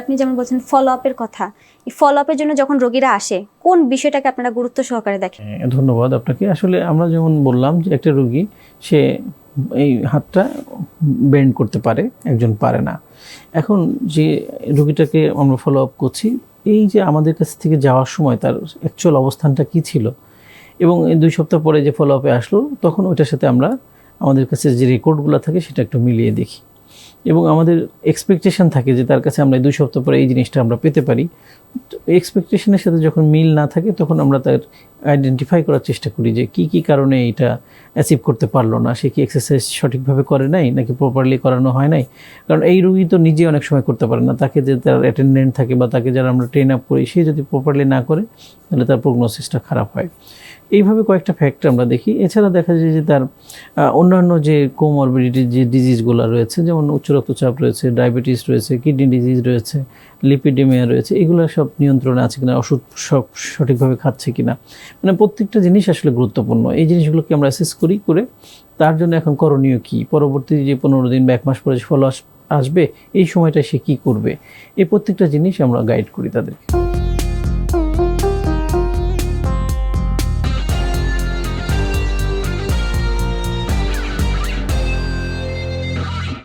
আপনি যেমন বলছেন ফলো আপের কথা এই ফলো আপের জন্য যখন রোগীরা আসে কোন বিষয়টাকে আপনারা গুরুত্ব সহকারে দেখেন? হ্যাঁ, ধন্যবাদ আপনাকে। আসলে আমরা যেমন বললাম যে একটা রুগী সে এই হাতটা বেন্ড করতে পারে একজন পারে না। এখন যে রুগীটাকে আমরা ফলো আপ করছি এই যে আমাদের কাছ থেকে যাওয়ার সময় তার অ্যাকচুয়াল অবস্থানটা কি ছিল এবং এই দুই সপ্তাহ পরে যে ফলো আপে আসলো তখন ওইটার সাথে আমরা আমাদের কাছে যে রেকর্ডগুলো থাকে সেটা একটু মিলিয়ে দেখি। এবং আমাদের এক্সপেকটেশন থাকে যে তার কাছে আমরা দুই সপ্তাহ পরে এই জিনিসটা আমরা পেতে পারি। এক্সপেকটেশনের সাথে যখন মিল না থাকে, তখন আমরা তার আইডেন্টিফাই করার চেষ্টা করি যে কি কি কারণে এটা অ্যাচিভ করতে পারল না। সে কি এক্সারসাইজ সঠিকভাবে করে নাই, নাকি প্রপারলি করানো হয় নাই? কারণ এই রুগী তো নিজে অনেক সময় করতে পারে না। তাকে যে তার অ্যাটেন্ডেন্ট থাকে বা তাকে যারা আমরা ট্রেন আপ করি, সে যদি প্রপারলি না করে, তাহলে তার প্রগনোসিসটা খারাপ হয়। এইভাবে কয়েকটা ফ্যাক্টর আমরা দেখি। এছাড়া দেখা যায় যে তার অন্যান্য যে কোমরবিডিটি যে ডিজিজগুলো রয়েছে, যেমন উচ্চ রক্তচাপ রয়েছে ডায়াবেটিস রয়েছে কিডনি ডিজিজ রয়েছে লিপিডেমিয়া রয়েছে, এগুলো সব নিয়ন্ত্রণে আছে কিনা, ওষুধ সব সঠিকভাবে খাচ্ছে কিনা? মানে প্রত্যেকটা জিনিস আসলে গুরুত্বপূর্ণ। এই জিনিসগুলোকে আমরা অ্যাসেস করি করে তার জন্য এখন করণীয় কি? পরবর্তী যে পনেরো দিন বা এক মাস পরে ফলো আসবে, এই সময়টা সে কি করবে? এই প্রত্যেকটা জিনিস আমরা গাইড করি তাদেরকে।